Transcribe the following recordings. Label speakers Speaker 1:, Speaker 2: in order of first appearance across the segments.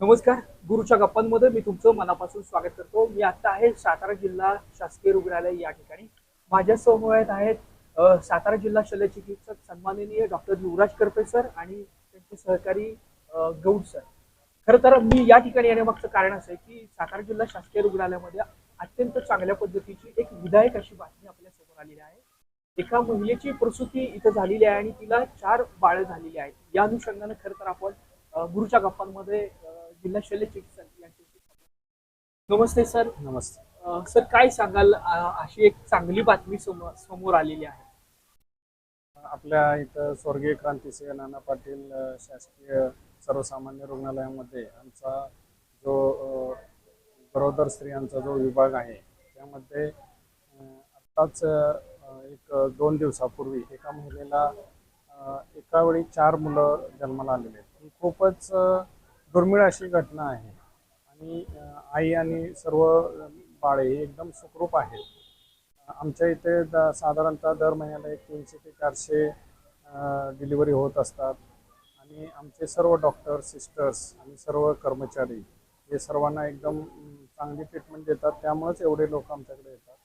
Speaker 1: नमस्कार. गुरुच्या गप्पांमध्ये मी तुमचं मनापासून स्वागत करतो. मी आता आहे सातारा जिल्हा शासकीय रुग्णालय या ठिकाणी. माझ्या समवेत आहेत सातारा जिल्हा शल्यचिकित्सक सन्माननीय डॉक्टर युवराज करपे सर आणि त्यांचे सहकारी गौड सर. खरं तर मी या ठिकाणी येण्यामागचं कारण असं आहे की सातारा जिल्हा शासकीय रुग्णालयामध्ये अत्यंत चांगल्या पद्धतीची एक विधायक अशी बातमी आपल्यासमोर आलेली आहे. एका महिलेची प्रसूती इथं झालेली आहे आणि तिला चार बाळं झालेली आहेत. या अनुषंगानं खरं तर आपण गुरुच्या गप्पांमध्ये जिल्हा शल्य चिकित्सक यांच्याशी संवाद- नमस्ते सर.
Speaker 2: नमस्ते.
Speaker 1: अ, सर काय सांगाल? अ, अशी एक चांगली बातमी समोर समोर आलेली आहे.
Speaker 2: आपल्या इथं स्वर्गीय क्रांतिसिंह नाना पाटील अ, शासकीय सर्वसामान्य रुग्णालयामध्ये आमचा जो अ, गरोदर स्त्रियांचा जो विभाग आहे त्यामध्ये अ, आत्ताच अ, एक दोन दिवसापूर्वी एका महिलेला अ, एका वेळी चार मुलं जन्माला आलेले आहेत. ही खूपच अ, दुर्मिळ अशी घटना आहे. आणि आई आणि सर्व बाळे एकदम सुखरूप आहेत. आमच्या इथे द साधारणतः दर महिन्याला एक तीनशे ते चारशे डिलिव्हरी होत असतात. आणि आमचे सर्व डॉक्टर सिस्टर्स आणि सर्व कर्मचारी हे सर्वांना एकदम चांगली ट्रीटमेंट देतात. त्यामुळेच एवढे लोक आमच्याकडे येतात.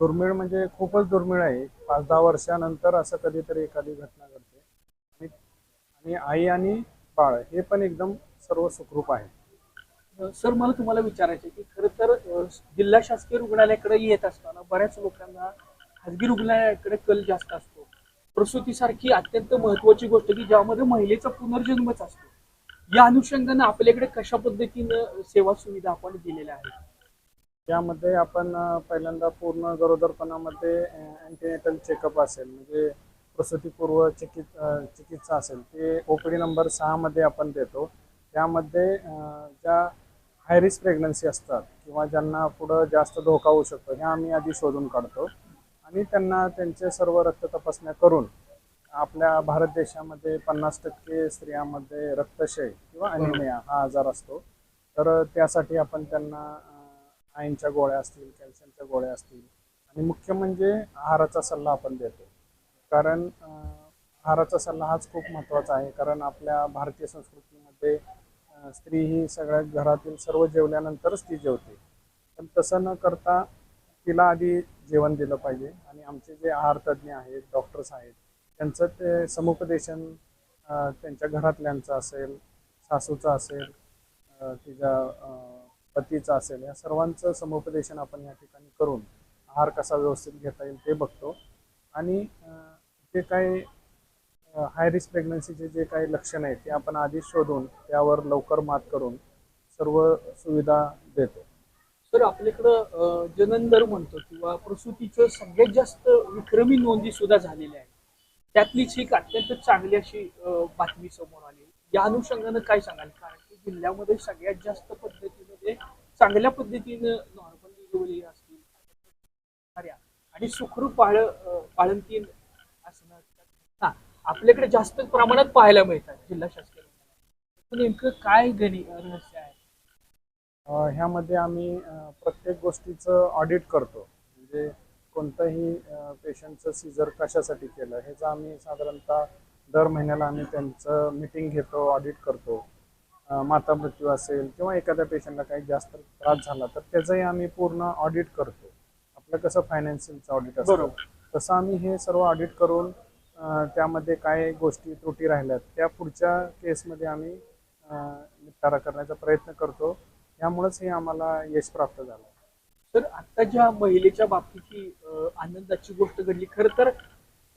Speaker 2: दुर्मिळ म्हणजे खूपच दुर्मिळ आहे. पाच दहा वर्षानंतर असं कधीतरी एखादी घटना घडते. आणि आई आणि बाळ हे पण एकदम सर्व सुखरूप आहे.
Speaker 1: सर मला तुम्हाला विचारायचं की खरं तर अ, जिल्हा शासकीय रुग्णालयाकडे येत असताना बऱ्याच लोकांना खाजगी रुग्णालयाकडे कल जास्त असतो. प्रसूतीसारखी अत्यंत महत्वाची गोष्ट की ज्यामध्ये महिलेचा पुनर्जन्मच असतो. या अनुषंगानं आपल्याकडे कशा पद्धतीनं सेवा सुविधा आपण दिलेल्या आहेत?
Speaker 2: यामध्ये आपण अ, पहिल्यांदा पूर्ण गरोदरपणामध्ये अँटीनेटल चेकअप असेल. म्हणजे प्रसूतीपूर्व चिकित चिकित्सा असेल ते ओपीडी नंबर सहामध्ये आपण देतो. त्यामध्ये ज्या हाय रिस्क प्रेग्नन्सी असतात किंवा ज्यांना पुढं जास्त धोका होऊ शकतो हे आम्ही आधी शोधून काढतो. आणि त्यांना त्यांचे सर्व रक्त तपासण्या करून आपल्या भारत देशामध्ये पन्नास टक्के स्त्रियांमध्ये रक्तक्षय किंवा अनिमिया हा आजार असतो. तर त्यासाठी आपण त्यांना अ, आयनच्या गोळ्या असतील कॅल्शियमच्या गोळ्या असतील. आणि मुख्य म्हणजे आहाराचा सल्ला आपण देतो. कारण आहाराचा सल्ला हाच खूप महत्त्वाचा आहे. कारण आपल्या भारतीय संस्कृतीमध्ये स्त्री ही सगळ्या घरातील सर्व जेवल्यानंतरच ती जेवते. पण तसं न करता तिला आधी जेवण दिलं पाहिजे. आणि आमचे जे आहार तज्ज्ञ आहेत डॉक्टर्स आहेत त्यांचं ते समुपदेशन त्यांच्या घरातल्यांचं असेल सासूचं असेल तिच्या पतीचं असेल या सर्वांचं समुपदेशन आपण या ठिकाणी करून आहार कसा व्यवस्थित घेता येईल ते बघतो. आणि ते जे काही हाय रिस्क प्रेग्नन्सीचे जे काही लक्षण आहेत ते आपण आधीच शोधून त्यावर लवकर मात करून सर्व सुविधा देतो.
Speaker 1: सर आपल्याकडं अ, दर म्हणतो किंवा प्रसूतीचं सगळ्यात जास्त विक्रमी नोंदी सुद्धा झालेल्या आहेत. त्यातलीच एक अत्यंत चांगली अशी बातमी समोर आली. या अनुषंगानं काय सांगाल? कारण की जिल्ह्यामध्ये सगळ्यात जास्त पद्धतीमध्ये चांगल्या पद्धतीनं नॉर्मल डिलिव्हरी असतील. आणि सुखरूप पाळ पाळंतीन आपल्याकडे जास्त प्रमाणात पाहायला मिळतात जिल्हा शासकीय. नेमकं काय गणी रहस्य आहे?
Speaker 2: ह्यामध्ये आम्ही प्रत्येक गोष्टीचं ऑडिट करतो. म्हणजे कोणतंही पेशंटचं सीझर कशासाठी केलं ह्याचं आम्ही साधारणतः दर महिन्याला आम्ही त्यांचं मिटिंग घेतो ऑडिट करतो. माता मृत्यू असेल किंवा एखाद्या पेशंटला काही जास्त त्रास झाला तर त्याचंही आम्ही पूर्ण ऑडिट करतो. आपलं कसं फायनान्शियलचं ऑडिट असतं. तसं आम्ही हे सर्व ऑडिट करून त्यामध्ये काय गोष्टी त्रुटी राहिल्यात त्या पुढच्या केसमध्ये आम्ही निपटारा करण्याचा प्रयत्न करतो. त्यामुळेच हे आम्हाला यश प्राप्त झालं.
Speaker 1: तर आता ज्या महिलेच्या बाबतीची आनंदाची गोष्ट घडली खरं तर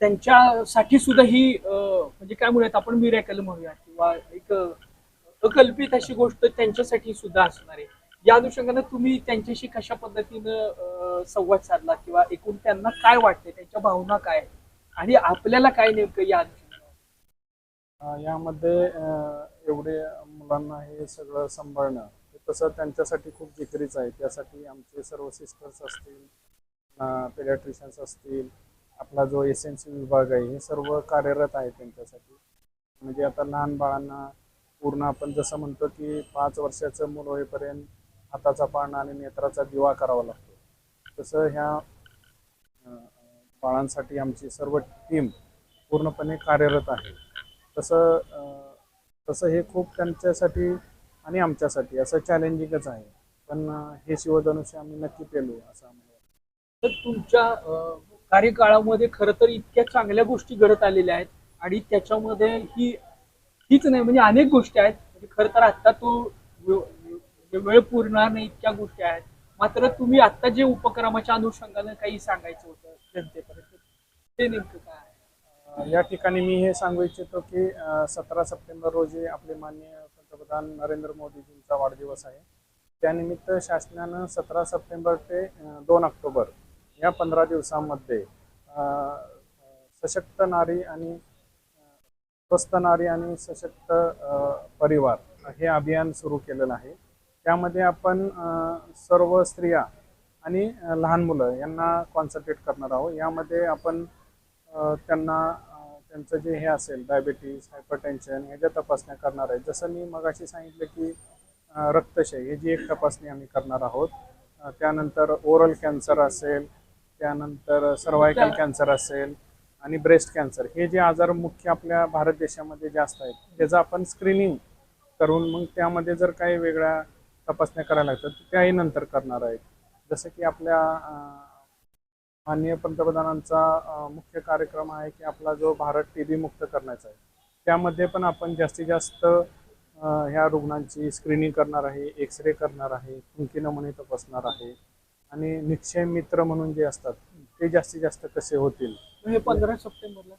Speaker 1: त्यांच्यासाठी सुद्धा ही म्हणजे काय म्हणूयात आपण मिरॅकल म्हणूया किंवा एक अकल्पित अशी गोष्ट त्यांच्यासाठी सुद्धा असणार आहे. या अनुषंगाने तुम्ही त्यांच्याशी कशा पद्धतीनं संवाद साधला किंवा एकूण त्यांना काय वाटते त्यांच्या भावना काय आणि आपल्याला काय नेमकं या
Speaker 2: यामध्ये एवढे मुलांना हे सगळं सांभाळणं हे तसं त्यांच्यासाठी खूप जिकरीच आहे. त्यासाठी आमचे सर्व सिस्टर्स असतील पेडियाट्रिशियन्स असतील आपला जो एस एन सी विभाग आहे हे सर्व कार्यरत आहे त्यांच्यासाठी. म्हणजे आता लहान बाळांना पूर्ण आपण जसं म्हणतो की पाच वर्षाचं मूल होईपर्यंत हाताचा पाळणा आणि नेत्राचा दिवा करावा लागतो. तसं ह्या बाळांसाठी आमची सर्व टीम पूर्णपणे कार्यरत आहे. तसं तसं हे खूप त्यांच्यासाठी आणि आमच्यासाठी असं चॅलेंजिंगच आहे. पण हे शिवधनुष्य आम्ही नक्की पेलो असं आम्हाला
Speaker 1: तर तुमच्या कार्यकाळामध्ये खरं तर इतक्या चांगल्या गोष्टी घडत आलेल्या आहेत आणि त्याच्यामध्ये ही हीच नाही म्हणजे अनेक गोष्टी आहेत. म्हणजे खरं तर आता तो वेळ पुरणार नाही इतक्या गोष्टी आहेत. मात्र तुम्ही आता जे उपक्रमाच्या अनुषंगाने काही सांगायचं होतं जनतेपर्यंत ते नेमकं काय
Speaker 2: या ठिकाणी मी हे सांगू इच्छितो की सतरा सप्टेंबर रोजी आपले माननीय पंतप्रधान नरेंद्र मोदीजींचा वाढदिवस आहे. त्यानिमित्त शासनानं सतरा सप्टेंबर ते दोन ऑक्टोबर या पंधरा दिवसांमध्ये सशक्त नारी आणि स्वस्थ नारी आणि सशक्त परिवार हे अभियान सुरू केलेलं आहे. त्यामध्ये आपण सर्व स्त्रिया आणि लहान मुलं यांना कॉन्सन्ट्रेट करणार आहोत. यामध्ये आपण त्यांना त्यांचं जे हे असेल डायबिटीज हायपरटेन्शन ह्याच्या तपासण्या करणार आहे जसं मी मगाशी सांगितलं की अ, रक्तक्षय ही जी एक तपासणी आम्ही करणार आहोत. त्यानंतर ओरल कॅन्सर असेल त्यानंतर सर्वायकल कॅन्सर असेल आणि ब्रेस्ट कॅन्सर हे जे आजार मुख्य आपल्या भारत देशामध्ये जास्त आहेत त्याचं आपण स्क्रीनिंग करून मग त्यामध्ये जर काही वेगळ्या तपासण्या करायला लागतात त्याही नंतर करणार आहेत. जसं की आपल्या माननीय पंतप्रधानांचा मुख्य कार्यक्रम आहे की आपला जो भारत टी बी मुक्त करण्याचा आहे. त्यामध्ये पण आपण जास्तीत जास्त ह्या रुग्णांची स्क्रीनिंग करणार आहे एक्स रे करणार आहे कुंकी नमुने तपासणार आहे. आणि निक्षय मित्र म्हणून जे असतात ते जास्तीत जास्त कसे होतील?
Speaker 1: हे पंधरा सप्टेंबरला.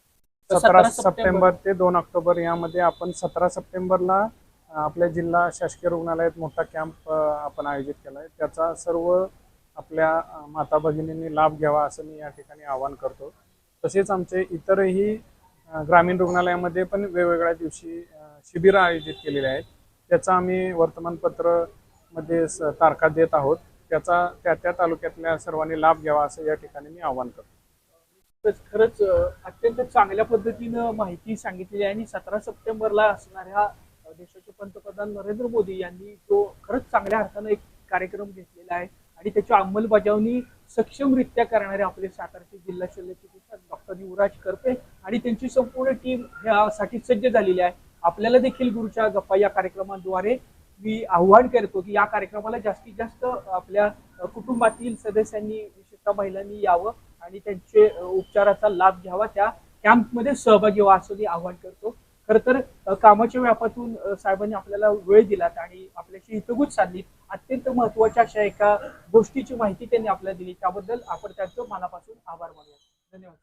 Speaker 2: सतरा सप्टेंबर ते दोन ऑक्टोबर यामध्ये आपण सतरा सप्टेंबरला आपल्या जिल्हा शासकीय रुग्णालयात मोठा कॅम्प आपण आयोजित केला आहे त्याचा सर्व आपल्या माता भगिनींनी लाभ घ्यावा असं मी या ठिकाणी आवाहन करतो. तसेच आमचे इतरही ग्रामीण रुग्णालयामध्ये पण वेगवेगळ्या दिवशी शिबिरं आयोजित केलेली आहेत. त्याचा आम्ही वर्तमानपत्रमध्ये स- तारखा देत आहोत. त्याचा त्या त्या तालुक्यातल्या सर्वांनी लाभ घ्यावा असं या ठिकाणी मी आवाहन करतो.
Speaker 1: खरंच अत्यंत चांगल्या पद्धतीनं माहिती सांगितलेली आहे आणि सतरा सप्टेंबरला असणाऱ्या पंतप्रधान नरेंद्र मोदी यांनी तो खरंच चांगल्या अर्थानं एक कार्यक्रम घेतलेला आहे आणि त्याची अंमलबजावणी सक्षमरित्या करणारे आपले सातारचे जिल्हा शल्य चिकित्सक डॉक्टर युवराज करपे आणि त्यांची संपूर्ण टीम ह्यासाठी सज्ज झालेली आहे. आपल्याला देखील गुरुच्या गप्पा या कार्यक्रमाद्वारे मी आव्हान करतो की या कार्यक्रमाला जास्तीत जास्त आपल्या कुटुंबातील सदस्यांनी विशेषतः महिलांनी यावं आणि त्यांचे उपचाराचा लाभ घ्यावा. त्या कॅम्पमध्ये सहभागी व्हा असं मी आव्हान करतो. खर तर कामाच्या व्यापातून साहेबांनी आपल्याला वेळ दिलात आणि आपल्याशी हितगुज साधली अत्यंत महत्त्वाच्या अशा एका गोष्टीची माहिती त्यांनी आपल्याला दिली. त्याबद्दल आपण त्यांचं मनापासून आभार मानूया. धन्यवाद